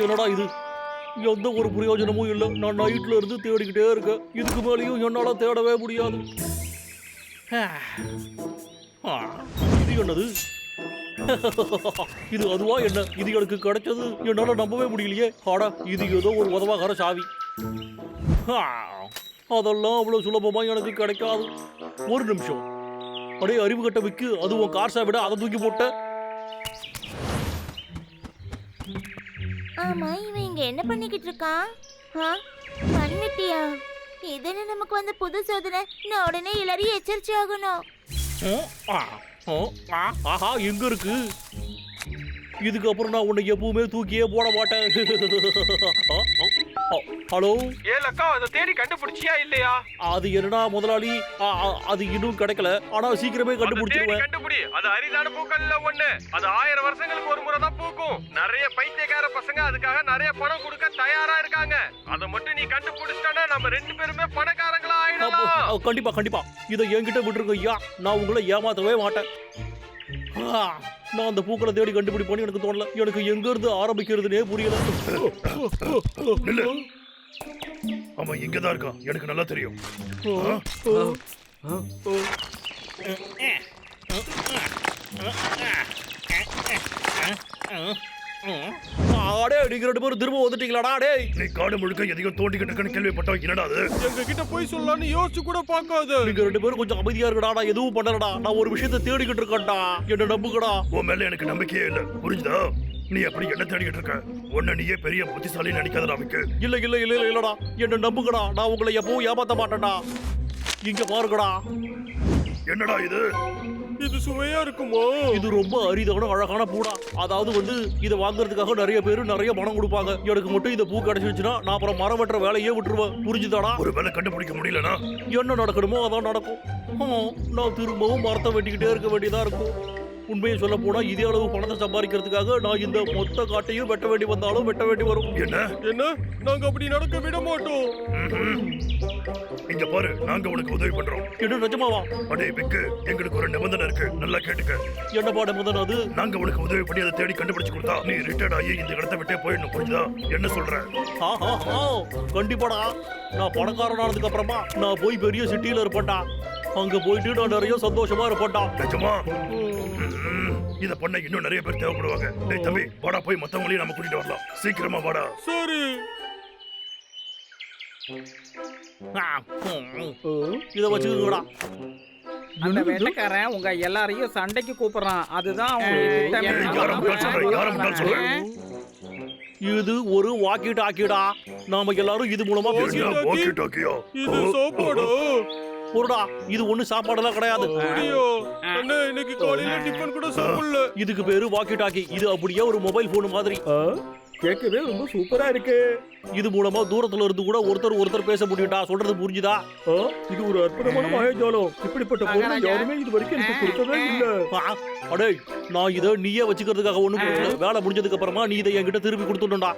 என்னடா இது? எந்த ஒரு பிரயோஜனமும் இல்லை. நான் நைட்ல இருந்து தேடிக்கிட்டே இருக்கேன். இதுக்கு மேலேயும் என்னால தேடவே முடியாது. இது என்னது? இது அதுவா என்ன? இது எனக்கு கிடைச்சது. என்னால நம்பவே முடியலையே. ஆடா இது ஏதோ ஒரு உதவாகார சாவி. அதெல்லாம் அவ்வளவு சுலபமா எனக்கு கிடைக்காது. ஒரு நிமிஷம். அடே அறிவு கட்ட விக்கு. அது உன் கார் சாவிட அதை தூக்கி போட்ட. ஆமா இவன் இங்க என்ன பண்ணிக்கிட்டு இருக்கான்? பண்ணிட்டியா? இதுன்னு நமக்கு வந்த புது சோதனை. நான் உடனே எல்லாரையும் எச்சரிச்சு ஆகணும். ஆஹா எங்க இருக்கு? இதுக்கப்புறம் நான் உன்னை எப்பவுமே தூக்கியே போட மாட்டேன். ஹலோ? ஏலக்கா அதை தேடி கண்டுபிடிச்சியா இல்லையா? அது என்னடா முதலாளி? அது இன்னும் கிடைக்கல. ஆனா சீக்கிரமே கண்டுபிடிச்சிருவேன். கண்டுபிடி. அது அரிதான பூக்கள்ல ஒண்ணு. அது ஆயிரம் வருஷங்களுக்கு ஒரு முறை தான் பூக்கும். நிறைய பைத்தியக்கார பசங்க அதுக்காக நிறைய பணம் கொடுக்க தயாரா இருக்காங்க. அதை மட்டும் நீ கண்டுபிடிச்சிட்டா நம்ம ரெண்டு பேருமே பணக்காரங்களா ஆயிடலாம். கண்டிப்பா கண்டிப்பா. இதை என்கிட்ட விட்டுருங்க ஐயா. நான் உங்களை ஏமாத்தவே மாட்டேன். நான் அந்த பூக்களை தேடி கண்டுபிடிப்பேன்னு எனக்கு தோணல எனக்கு எங்க இருந்து ஆரம்பிக்கிறதுனே புரியல. அவன் இங்கதான் இருக்கான் எனக்கு நல்லா தெரியும் ஆ? அடே நீங்க ரெண்டு பேரும் திரும்ப வந்துட்டீங்களாடா? டேய் நீ காடு முழுக்க எதையும் தோண்டிக்கிட்டு இருக்கன்னு கேள்விப்பட்டோம் என்னடா அது? எங்க கிட்ட போய் சொல்லலாம்னு யோசிச்சு கூட பார்க்காத. நீங்க ரெண்டு பேரும் கொஞ்சம் அமைதியா இருக்கடா நான் எதுவும் பண்ணலடா. நான் ஒரு விஷயத்தை தேடிக்கிட்டு இருக்கேன்டா. என்ன நம்புங்கடா. உன் மேல எனக்கு நம்பிக்கையே இல்ல. புரிஞ்சுதா? நீ அப்படி என்ன தேடிக்கிட்டு இருக்க? உன்னை நீயே பெரிய புத்திசாலி நினைக்காத நமக்கு இல்ல இல்ல இல்ல இல்ல இல்லடா. என்ன நம்புங்கடா. நான் உங்களை எப்பவும் ஏமாத்த மாட்டேன்டா. இங்க பாருங்கடா. என்னடா இது? இது சுவையா இருக்குமோ? இது ரொம்ப அரிதான அழகான பூடா. அதாவது வந்து இதை வாங்குறதுக்காக நிறைய பேர் நிறைய பணம் கொடுப்பாங்க. எனக்கு மட்டும் இந்த பூ கிடைச்சிருச்சுன்னா நான் அப்புறம் மரம் வெட்டுற வேலையே விட்டுருவேன். புரிஞ்சுதாடா ஒரு வேலை கண்டுபிடிக்க முடியலனா? என்ன நடக்கணுமோ அதான் நடக்கும். நான் திரும்பவும் மரத்தை வெட்டிக்கிட்டே இருக்க வேண்டியதா இருக்கும். உண்மையை சொல்ல போனா இதே அளவு பணத்தை சம்பாதிக்கிறதுக்காக நான் இந்த மொத்த காட்டையும் வெட்ட வேண்டி வந்தாலும் வெட்ட வேண்டி வரும். என்ன? என்ன? நாங்க அப்படி நடக்க விட மாட்டோம். இங்க பாரு நாங்க உனக்கு உதவி பண்றோம். என்ன நிஜமாவா? அடே விக்கு எங்களுக்கு ஒரு நிபந்தனை இருக்கு. நல்லா கேட்டுக்க. என்ன பாட முதல் அது? நாங்க உனக்கு உதவி பண்ணி அதை தேடி கண்டுபிடிச்சு கொடுத்தா நீ ரிட்டையர்ட் ஆகி இந்த இடத்தை விட்டே போயிடணும் புரிஞ்சுதா? என்ன சொல்ற? ஆஹா, ஆ, கண்டிப்பாடா. நான் பணக்காரன் ஆனதுக்கு அப்புறமா நான் போய் பெரிய சிட்டில இருப்பேன்டா. அங்க போயிட்டு நான் நிறைய சந்தோஷமா இருப்பேன்டா. நிஜமா. இத பண்ண இன்னும் நிறைய பேர் தேவைப்படுவாங்க. டேய் தம்பி வாடா போய் மத்தவங்களையும் நம்ம கூட்டிட்டு வரலாம். சீக்கிரமா வாடா. சரி. இதை வச்சுக்கோங்கடா. அந்த வேட்டைக்காரன் உங்க எல்லாரையும் சண்டைக்கு கூப்பிடுறான். அதுதான்? இது ஒரு வாக்கி டாக்கிடா நாம எல்லாரும் இது மூலமா பேசிக்கலாம் walkie talkie-யா? இது சாப்பாடு? பொருடா இது ஒண்ணு சாப்பாடெல்லாம் கிடையாது. இன்னைக்கு காலையில டிஃபன் கூட சாப்பிடல? இதுக்கு பேரு வாக்கி டாக்கி இது அப்படியே ஒரு மொபைல் போன் மாதிரி. கேட்கவே ரொம்ப சூப்பரா இருக்கு. இது மூலமா தூரத்துல இருந்து கூட ஒருத்தர் ஒருத்தர் பேச முடியும்டா. சொல்றது புரிஞ்சுதா? இது ஒரு அற்புதமான மாயஜாலம் இப்படிப்பட்ட பொருள் யாருமே இது வரைக்கும் எனக்கு கொடுத்ததே இல்ல. அடே நான் இதை நீயே வச்சுக்கிறதுக்காக ஒண்ணு கொடுக்கல வேலை முடிஞ்சதுக்கு அப்புறமா நீ இதை என்கிட்ட திருப்பி கொடுத்துடா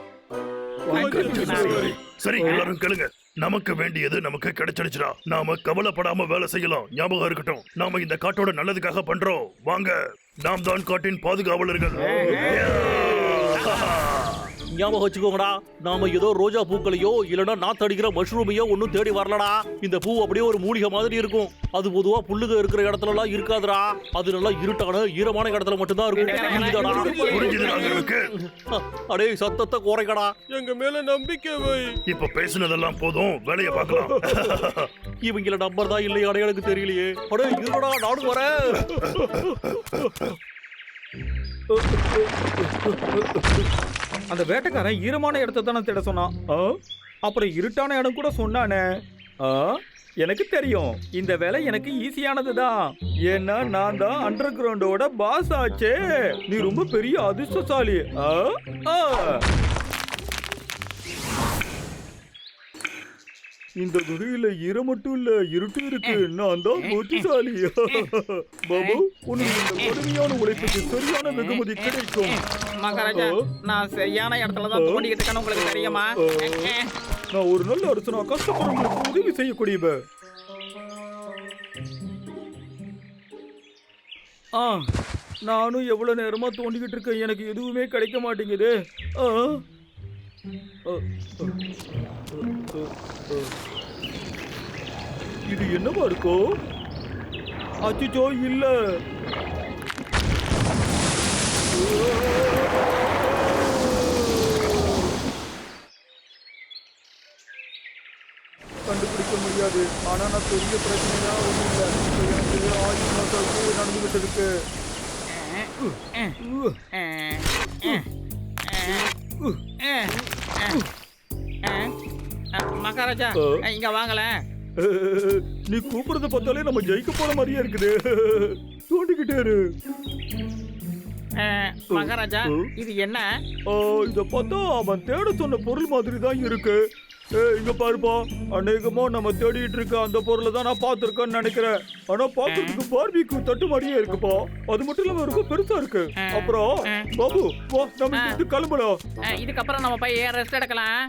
சரி, சரி எல்லாரும் கேளுங்க. நமக்கு வேண்டியது நமக்கு கிடைச்சிடுச்சுடா நாம கவலைப்படாம வேலை செய்யலாம். ஞாபகம் இருக்கட்டும். நாம இந்த காட்டோட நல்லதுக்காக பண்றோம். வாங்க நாம் தான் காட்டின் பாதுகாவலர்கள். ஞாபகம் வச்சுக்கோங்கடா. நாம ஏதோ ரோஜா பூக்களையோ இல்லனா நாத்து அடிக்கிற மஷ்ரூமையோ ஒன்னும் தேடி வரலடா. இந்த பூ அப்படியே ஒரு மூலிகை மாதிரி இருக்கும். அது பொதுவா புல்லுக இருக்கிற இடத்துல எல்லாம் இருக்காதுடா. அது நல்லா இருட்டான ஈரமான இடத்துல மட்டும்தான் இருக்கும். அடே சத்தத்தை குறைக்கடா. எங்க மேல நம்பிக்கை வை. இப்ப பேசுனதெல்லாம் போதும். வேலையை பார்க்கலாம். இவங்கள நம்பர் தான் இல்லையாடே எனக்கு தெரியலையே. அடே இருடா நானும் வரேன். அந்த வேட்டைக்காரன் ஈரமான இடத்த தானே தேட சொன்னான். அப்புறம் இருட்டான இடம் கூட சொன்னானே. ஆ? எனக்கு தெரியும். இந்த வேலை எனக்கு ஈஸியானது தான். ஏன்னா நான் தான் அண்டர் கிரவுண்டோட பாஸ் ஆச்சே. நீ ரொம்ப பெரிய அதிர்ஷ்டசாலி. ஆ? ஆ. இந்த குகையில ஈரம் மட்டும் இல்ல இருட்டு இருக்கு. நான் தான் புத்திசாலி. பாபு உனக்கு இந்த கடுமையான உழைப்புக்கு சரியான வெகுமதி கிடைக்கும். மகாராஜா. நான் சரியான இடத்துல தான் தோண்டிக்கிட்டு இருக்கேன்னு உங்களுக்கு தெரியுமா? நான் ஒரு நல்ல அரசனா கஷ்டப்படுறவங்களுக்கு உதவி செய்யக்கூடியவ. ஆ நானும் எவ்வளோ நேரமா தோண்டிக்கிட்டு இருக்கேன். எனக்கு எதுவுமே கிடைக்க மாட்டேங்குது. ஆ. இது என்னவா இருக்கோ அச்சோ இல்ல கண்டுபிடிக்க முடியாது ஆனா நான் பெரிய பிரச்சனையா ஒன்றும் இல்லை எனக்கு ஆயுள் மசாக்கு நடந்துகிட்டு இருக்கு uh மகாராஜா. இங்க வாங்கல நீ கூப்பிடுறத பார்த்தாலே நம்ம ஜெயிக்க போற மாதிரியே இருக்குது. தோண்டிக்கிட்டே மகாராஜா இது என்ன? இத பார்த்தா அவன் தேட சொன்ன பொருள் மாதிரி தான் இருக்கு. ஏ இங்க பாருப்பா. அநேகமா நம்ம தேடிட்டு இருக்க அந்த பொருளை தான் நான் பார்த்திருக்கேன்னு நினைக்கிறேன். ஆனா பார்க்கறதுக்கு பார்பிக்கு தட்டு மாதிரியே இருக்குப்பா. அது மட்டும் இல்லாம ரொம்ப பெருசா இருக்கு. அப்புறம் பாபு வா நம்ம இருந்து கிளம்பலாம். இதுக்கப்புறம் நம்ம போய் ரெஸ்ட் எடுக்கலாம்?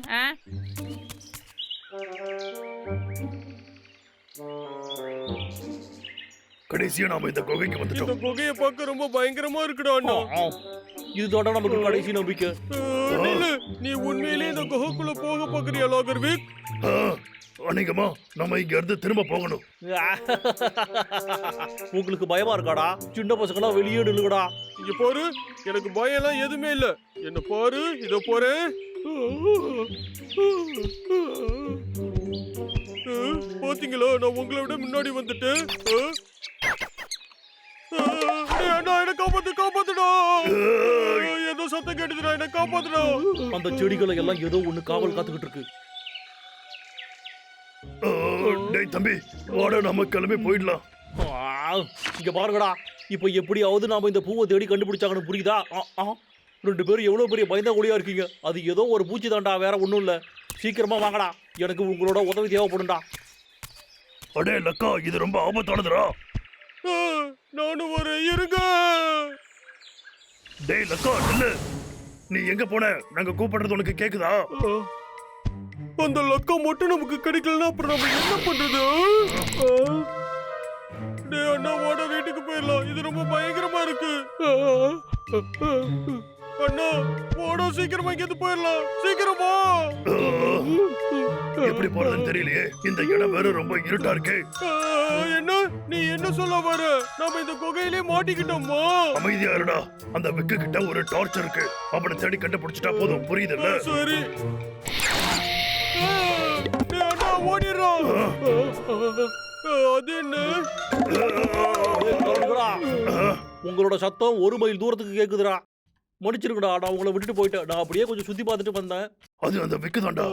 கடைசியா நாம இந்த குகைக்கு இந்த வந்துட்டோம் குகையை பார்க்க ரொம்ப பயங்கரமா இருக்குடா அண்ணா. இதுதான்டா நமக்கு கடைசி நம்பிக்கை. நீ உண்மையிலேயே இந்த குகைக்குள்ள போக பாக்குறியா லாகர்விக் ஆ, அநேகமா நம்ம இங்க இருந்து திரும்ப போகணும். உங்களுக்கு பயமா இருக்காடா? சின்ன பசங்களாம் வெளியே நில்லுங்கடா. இங்க பாரு எனக்கு பயம் எல்லாம் எதுவுமே இல்ல. என்ன பாரு இதோ போறேன் பாத்தீங்களா? நான் உங்களை விட முன்னாடி வந்துட்டேன். ஏதோ சத்தம் கேட்டுதுடா என்ன காப்பாத்துடா. அந்த செடிகளை எல்லாம் ஏதோ ஒண்ணு காவல் காத்துக்கிட்டு இருக்கு டேய் தம்பி வாடா நம்ம கிளம்பி போயிடலாம். ஆ, இங்க பாருங்கடா. இப்போ எப்படியாவது நாம இந்த பூவை தேடி கண்டுபிடிச்சாங்கன்னு புரியுதா? ஆ, ஆ. ரெண்டு பேரும் எவ்வளவு பெரிய பயந்தா ஒளியா இருக்கீங்க? அது ஏதோ ஒரு பூச்சி தான்டா வேற ஒண்ணும் இல்ல. சீக்கிரமா வாங்கடா. எனக்கு உங்களோட உதவி தேவைப்படும்டா. அடே லக்கா இது ரொம்ப ஆபத்தானதுடா. நானும் ஒரு இருங்க. டேய் லக்கா நில்லு. நீ எங்க போன? நாங்க கூப்பிடுறது உனக்கு கேக்குதா? அந்த லக்கா மட்டும் நமக்கு கிடைக்கலன்னா அப்புறம் நம்ம என்ன பண்றது? டேய் அண்ணா வாடா வீட்டுக்கு போயிடலாம். இது ரொம்ப பயங்கரமா இருக்கு. அண்ணா போடா சீக்கிரமா இங்கேருந்து போயிடலாம். சீக்கிரமா எப்படி போறதுன்னு தெரியலையே. இந்த இடம் வேற ரொம்ப இருட்டா இருக்கு. என்ன? நீ என்ன சொல்ல வர? நாம இந்த குகையிலே மாட்டிக்கிட்டோமா? அமைதியா இருடா. அந்த விக்கு கிட்ட ஒரு டார்ச் இருக்கு. அவனை தேடி கண்டுபிடிச்சிட்டா போதும். புரியுதுல்ல? சரி. ஓடிடுறோம்? அது என்ன. உங்களோட சத்தம் ஒரு மைல் தூரத்துக்கு கேக்குதுடா. மன்னிச்சிருங்கடா நான் உங்களை விட்டுட்டு போயிட்டேன். நான் அப்படியே கொஞ்சம் சுத்தி பார்த்துட்டு வந்தேன். அது அந்த விக்கு நாங்க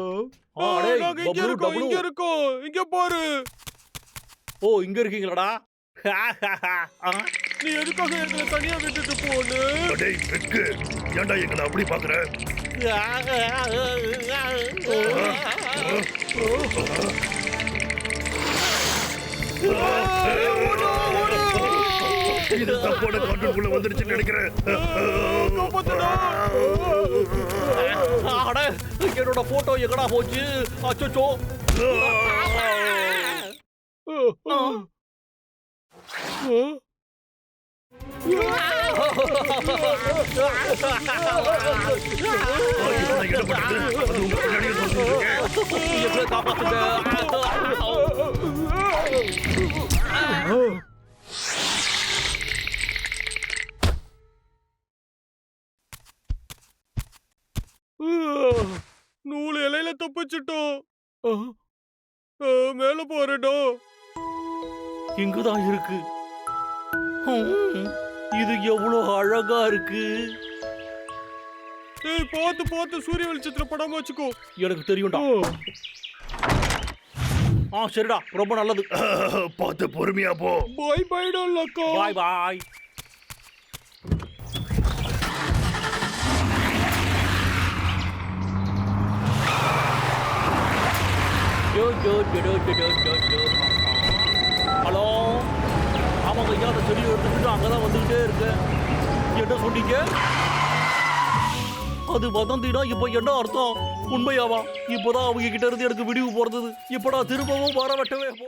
இங்க இருக்கோம். இங்க இருக்கோம். இங்க பாரு. ஓ இங்க இருக்கீங்களாடா? நீ எதுக்காக எங்களை தனியா விட்டுட்டு போன? டேய் விக்கு. ஏன்டா எங்களை அப்படி பாக்குற இது தப்பான காட்டுக்குள்ள வந்துருச்சுன்னு நினைக்கிறேன். அட, என்னோட போட்டோ எங்கடா போச்சு? அச்சோ இவனை இலையில தப்பிச்சிட்டோம். மேல போறடா இங்குதான் இருக்கு. இது எவ்வளவு அழகா இருக்கு. ஏய் பார்த்து பார்த்து சூரிய வெளிச்சத்துல படாம வச்சுக்கோ. எனக்கு தெரியும்டா. ஆ சரிடா. ரொம்ப நல்லது. பார்த்து பொறுமையா போ பாய் பாய்டா லக்கா. பாய் பாய். ஹலோ ஆமாங்க ஐயா அந்த செடி எடுத்துக்கிட்டு அங்கே தான் வந்துக்கிட்டே இருக்கேன். என்ன சொன்னீங்க? அது வதந்தினா இப்போ என்ன அர்த்தம்? உண்மையாவா? இப்போதான் அவங்க கிட்ட இருந்து எனக்கு விடிவு போறது இப்படா திரும்பவும் வர வெட்டவே போ